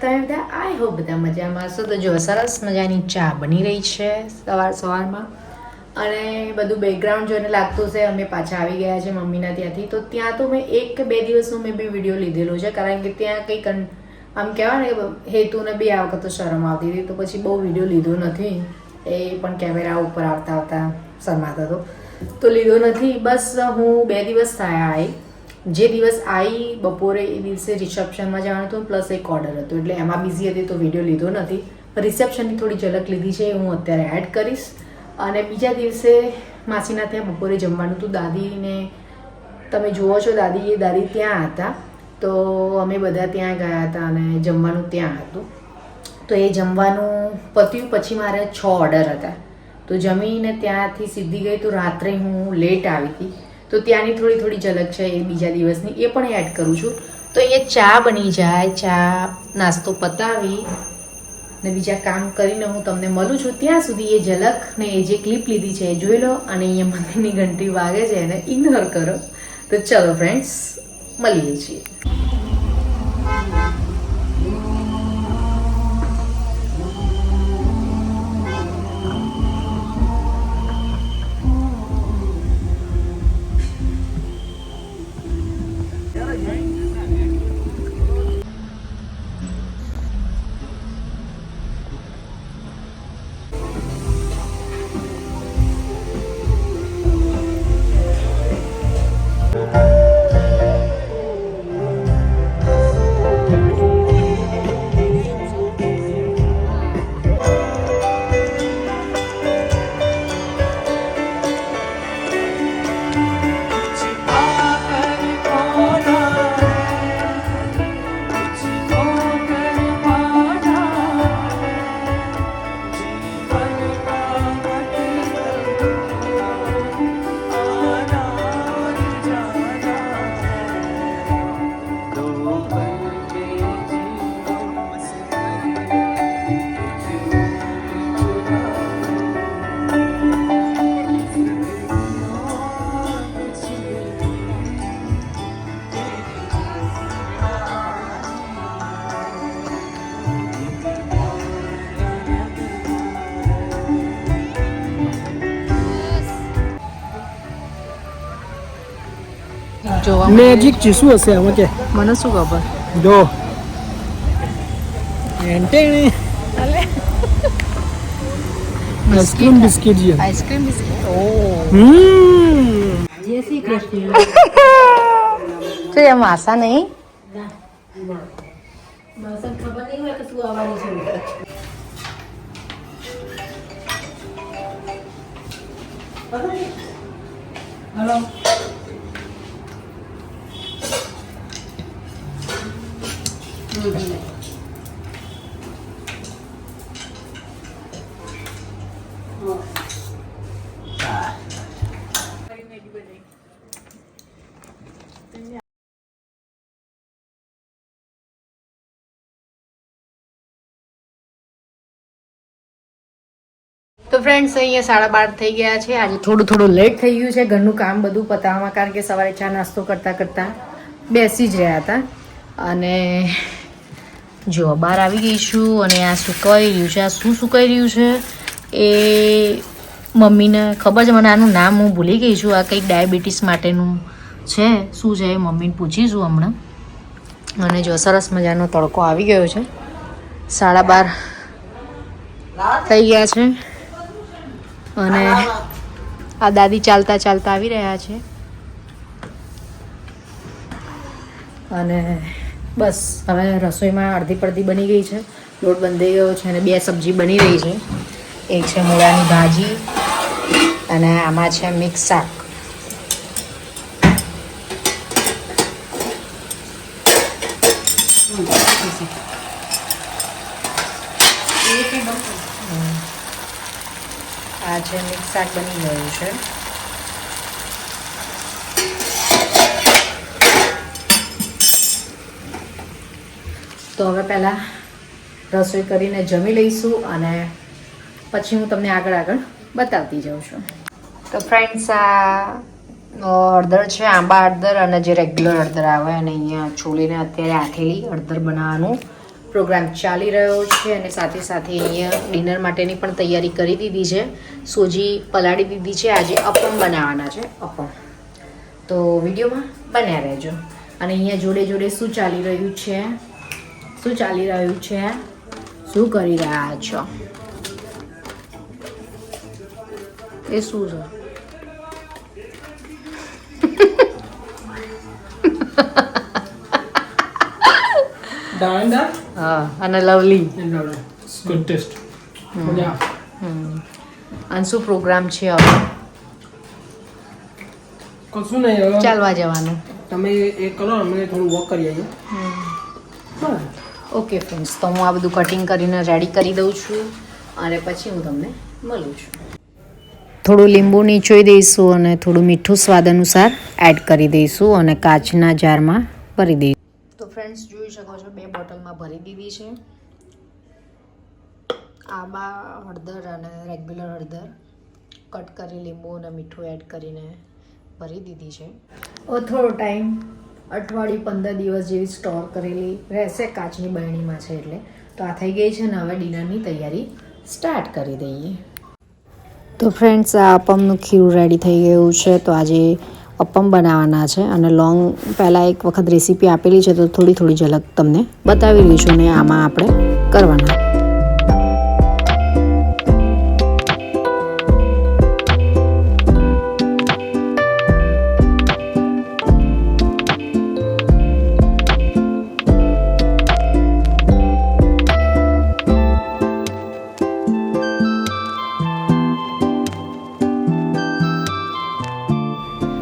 તમે બધા I hope બધા મજામાં. છો તો જો સરસ મજાની ચા બની રહી છે સવાર સવારમાં. અને બધું બેકગ્રાઉન્ડ જોઈને લાગતું છે અમે પાછા આવી ગયા છે મમ્મીના ત્યાંથી. તો ત્યાં તો મેં એક કે બે દિવસનો મેં બી વીડિયો લીધેલો છે, કારણ કે ત્યાં કંઈક આમ કહેવાય ને, હેતુને બી આ વખત તો શરમ આવતી હતી. તો પછી બહુ વીડિયો લીધો નથી. એ પણ કેમેરા ઉપર આવતા આવતા શરમાતો હતો. તો લીધો નથી. બસ હું બે દિવસ થયા આવી જે દિવસ આવી બપોરે એ દિવસે રિસેપ્શનમાં જવાનું હતું, પ્લસ એક ઓર્ડર હતો. એટલે એમાં બિઝી હતી તો વીડિયો લીધો નથી. રિસેપ્શનની થોડી ઝલક લીધી છે, હું અત્યારે એડ કરીશ. અને બીજા દિવસે માસીના ત્યાં બપોરે જમવાનું હતું. દાદીને તમે જુઓ છો, દાદી એ દાદી ત્યાં હતા. તો અમે બધા ત્યાં ગયા હતા અને જમવાનું ત્યાં હતું. તો એ જમવાનું પત્યું. પછી મારે છ ઓર્ડર હતા. તો જમીને ત્યાંથી સીધી ગઈ તો રાત્રે હું લેટ આવી હતી. તો ત્યાંની થોડી થોડી ઝલક છે એ બીજા દિવસની, એ પણ એડ કરું છું. તો એ ચા બની જાય, ચા, નાસ્તો પતાવી ને બીજા કામ કરીને હું તમને મળું છું. ત્યાં સુધી એ ઝલક ને એ જે ક્લિપ લીધી છે એ જોઈ લો અને અહીંયા મંદિરની ઘંટી વાગે છે એને ઇગ્નોર કરો. તો ચલો ફ્રેન્ડ્સ મળીએ છીએ. જોવા મેજિક છે શું હશે આમાં કે? મને શું ખબર? જો. એન્ટેણી. Ice cream biscuit. છે. આઈસ્ક્રીમ બિસ્કિટ ઓ. હમ. જય શ્રી કૃષ્ણ. તો એમ આશા નહીં? ખબર નહીં હોય કે શું આવવાનું છે હલો તો ફ્રેન્ડ્સ અહીંયા સાડા બાર થઈ ગયા છે. આજે થોડું થોડું લેટ થઈ ગયું છે. ઘરનું કામ બધું પતાવવામાં, કારણ કે સવારે ચા નાસ્તો કરતાં કરતાં બેસી જ રહ્યા હતા. અને જો, બહાર આવી ગઈ છું અને આ સુકાઈ રહ્યું છે. આ શું સુકાઈ રહ્યું છે એ મમ્મીને ખબર છે. મને આનું નામ હું ભૂલી ગઈ છું. આ કંઈક ડાયાબિટીસ માટેનું છે. શું છે એ મમ્મીને પૂછીશું હમણાં. અને જો, સરસ મજાનો તડકો આવી ગયો છે. સાડા બાર થઈ ગયા છે. અને આ દાદી ચાલતા ચાલતા આવી રહ્યા છે. અને બસ હવે રસોઈમાં અડધી પડધી બની ગઈ છે. લોટ બંધાઈ ગયો છે અને બે સબ્જી બની રહી છે. એક છે મૂળાની ભાજી અને આમાં છે મિક્સ શાક. આ છે મિક્સ શાક બની ગયું છે. તો હવે પહેલાં રસોઈ કરીને જમી લઈશું અને પછી હું તમને આગળ આગળ બતાવતી જાઉં છું. તો ફ્રેન્ડ્સ આ હળદર છે, આંબા હળદર અને જે રેગ્યુલર હળદર આવે અને અહીંયા છોલીને અત્યારે આથેલી હળદર બનાવવાનું પ્રોગ્રામ ચાલી રહ્યો છે અને સાથે સાથે અહીંયા ડિનર માટેની પણ તૈયારી કરી દીધી છે. સોજી પલાળી દીધી છે. આજે અપમ બનાવવાના છે, અપમ. તો વિડીયોમાં બન્યા રહેજો. અને અહીંયા જોડે જોડે શું ચાલી રહ્યું છે? શું ચાલી રહ્યું છે? શું કરી રહ્યા છો? એ શું છે? હા અને લવલી ગુડ ટેસ્ટ મજા અને શું પ્રોગ્રામ છે હવે કશું નહીં હવે ચાલવા જવાનું. તમે એ કરો અમે થોડું વોક કરી આવીએ. ઓકે ફ્રેન્ડ્સ તો હું આ બધું કટિંગ કરીને રેડી કરી દઉં છું. અને પછી હું તમને મળું છું. થોડું લીંબુ નીચોઈ દઈશું અને થોડું મીઠું સ્વાદ અનુસાર એડ કરી દઈશું અને કાચના જારમાં ભરી દઈશું. ફ્રેન્ડ્સ જોઈ શકો છો. બે બોટલમાં ભરી દીધી છે. આમાં હળદર અને રેગ્યુલર હળદર. કટ કરી લીંબુ અને મીઠું એડ કરીને ભરી દીધી છે. થોડો ટાઈમ અઠવાડિયું પંદર દિવસ જેવી સ્ટોર કરેલી રહેશે કાચની બરણીમાં છે એટલે. તો આ થઈ ગઈ છે ને હવે ડિનરની તૈયારી સ્ટાર્ટ કરી દઈએ. તો ફ્રેન્ડ્સ આ અપમનું ખીરું રેડી થઈ ગયું છે. તો આજે અપમ બનાવવાના છે અને લોંગ પહેલાં એક વખત રેસીપી આપેલી છે તો થોડી થોડી ઝલક તમને બતાવી રહી છું ને આમાં આપણે કરવાના.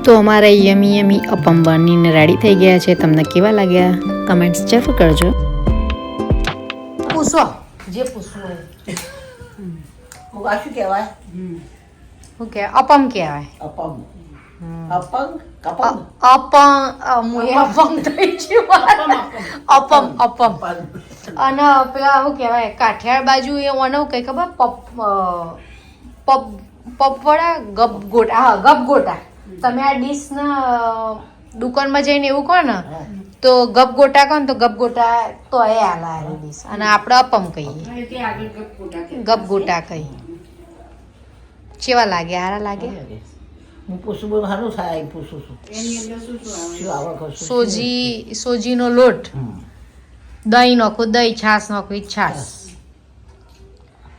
તો અમારા યમી યમી અપમ બનીને રેડી થઈ ગયા છે. તમને કેવા લાગ્યા? કમેન્ટ્સ જરૂર કરજો. પૂછો. જે પૂછવું આ શું કહેવાય? શું કે અપમ કહેવાય. અપમ અપંગ? કપંગ? અપમ મુએ અપમ થઈ ગયું. અપમ અપમ અને પેલા શું કહેવાય કાઠિયાવાડ બાજુ એ ઓનો કઈ ખબર? પપ પપ પપવડા ગપગોટા હા ગપ ગોટા તમે આ ડીશ ના દુકાનમાં જઈને એવું કહો ને તો ગપ ગોટા કહો ને તો ગપ ગોટા તો એ આલા આ ડીશ. અને આપણે અપમ કહીએ. ગપ ગોટા કહીએ. કેવા લાગે? હારા લાગે? સારું આવે? કશું સોજી સોજીનો લોટ. દહીં નાખો દહીં છાશ એ છાશ.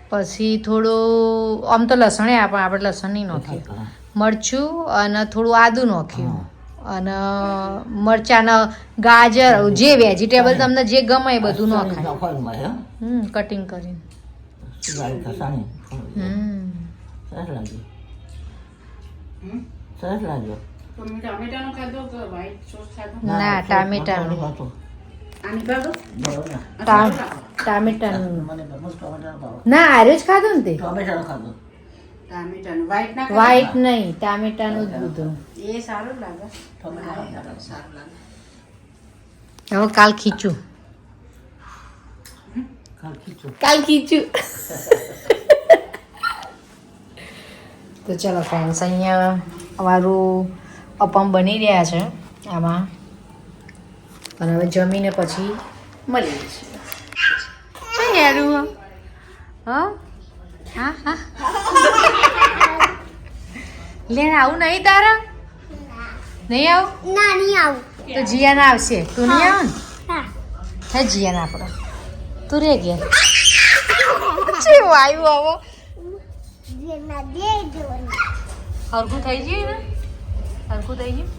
પછી થોડું આમ તો લસણ પણ આપણે લસણ નહીં નાખ્યું મરચું અને થોડું આદું નાખ્યું. અને મરચાના ગાજર જે વેજીટેબલ તમને જે ગમે એ બધું નાખાય? હમ કટિંગ કરીને. ના ટામેટાનું. ટામેટાનું. ના આર્યો જ ખાધું ને તે? ટમેટાનો ખાધો. વ્હાઈટ નહીં ટામેટાનું જ બધું. સારું લાગે. હવે કાલ ખીચું. કાલ ખીચું. કાલ ખીચું. તો ચલો ફ્રેન્ડ્સ અહીંયા અમારું અપમ બની રહ્યા છે આમાં. અને હવે જમીને પછી મળીએ છીએ શું યારું હા હા હા લે આવું નહીં તારા? નહીં આવું? ના નહીં આવું. તો જીયાના આવશે. તું નહીં આવું ને? હા. જીયાના આપણો તું રે ગયા ચેવું આવ્યું આવો. જેના હરખું થઈ ગયું ને હરખું થઈ ગયું?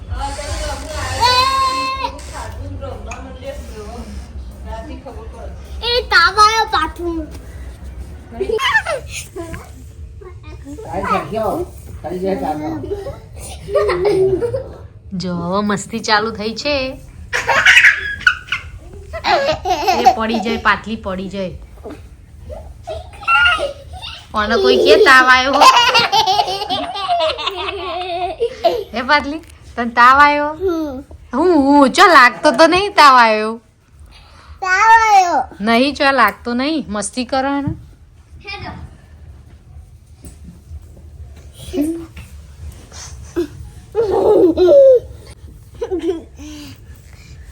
એ તાવ આવ્યો પાછું જો હવે મસ્તી ચાલુ થઈ છે. એ પડી જાય પાતલી પડી જાય. કોને કોઈ કે તાવ આવ્યો એ પાતલી તને તાવ આવ્યો? હું હું ચો લાગતો તો નહીં તાવ આવ્યો? તાવ આવ્યો. નહીં ચો લાગતો નહીં. મસ્તી કરો ને